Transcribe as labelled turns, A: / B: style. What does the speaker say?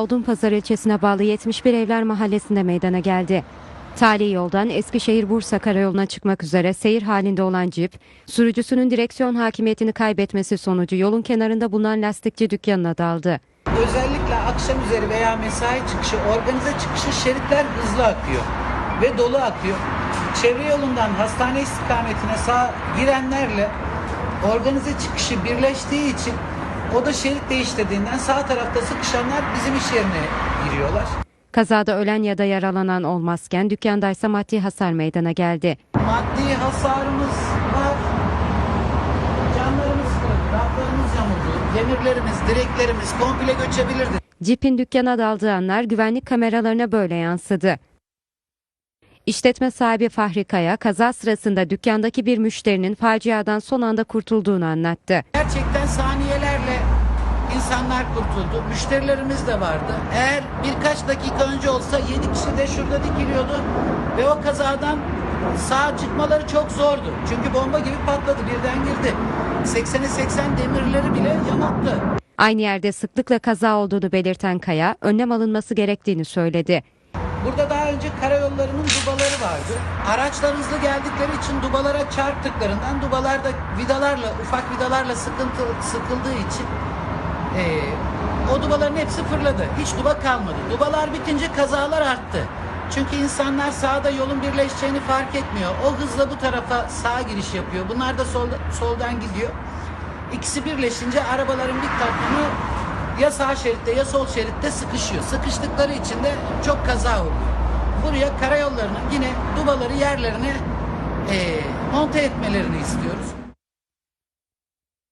A: Odunpazarı ilçesine bağlı 71 Evler Mahallesi'nde meydana geldi. Tali yoldan Eskişehir-Bursa karayoluna çıkmak üzere seyir halinde olan cip, sürücüsünün direksiyon hakimiyetini kaybetmesi sonucu yolun kenarında bulunan lastikçi dükkanına daldı.
B: Özellikle akşam üzeri veya mesai çıkışı, organize çıkışı şeritler hızlı akıyor ve dolu akıyor. Çevre yolundan hastane istikametine sağ girenlerle organize çıkışı birleştiği için o da şerit değiştirdiğinden sağ tarafta sıkışanlar bizim iş yerine giriyorlar.
A: Kazada ölen ya da yaralanan olmazken dükkandaysa maddi hasar meydana geldi.
B: Maddi hasarımız var. Camlarımız kırık, raflarımız yamuldu, demirlerimiz, direklerimiz komple göçebilirdi.
A: Cipin dükkana daldığı anlar güvenlik kameralarına böyle yansıdı. İşletme sahibi Fahri Kaya kaza sırasında dükkandaki bir müşterinin faciadan son anda kurtulduğunu anlattı.
B: Gerçekten saniyelerle insanlar kurtuldu. Müşterilerimiz de vardı. Eğer birkaç dakika önce olsa 7 kişi de şurada dikiliyordu ve o kazadan sağ çıkmaları çok zordu. Çünkü bomba gibi patladı birden girdi. 80'e 80 demirleri bile yamattı.
A: Aynı yerde sıklıkla kaza olduğunu belirten Kaya, önlem alınması gerektiğini söyledi.
B: Burada daha önce karayollarının dubaları vardı. Araçlar hızlı geldikleri için dubalara çarptıklarından dubalar da vidalarla, ufak vidalarla sıkıntı sıkıldığı için eee, o dubaların hepsi fırladı. Hiç duba kalmadı. Dubalar bitince kazalar arttı. Çünkü insanlar sağda yolun birleşeceğini fark etmiyor. O hızla bu tarafa sağ giriş yapıyor. Bunlar da solda, soldan gidiyor. İkisi birleşince arabaların bir takımı ya sağ şeritte ya sol şeritte sıkışıyor. Sıkıştıkları için de çok kaza oluyor. Buraya karayollarının yine dubaları yerlerine eee monte etmelerini istiyoruz.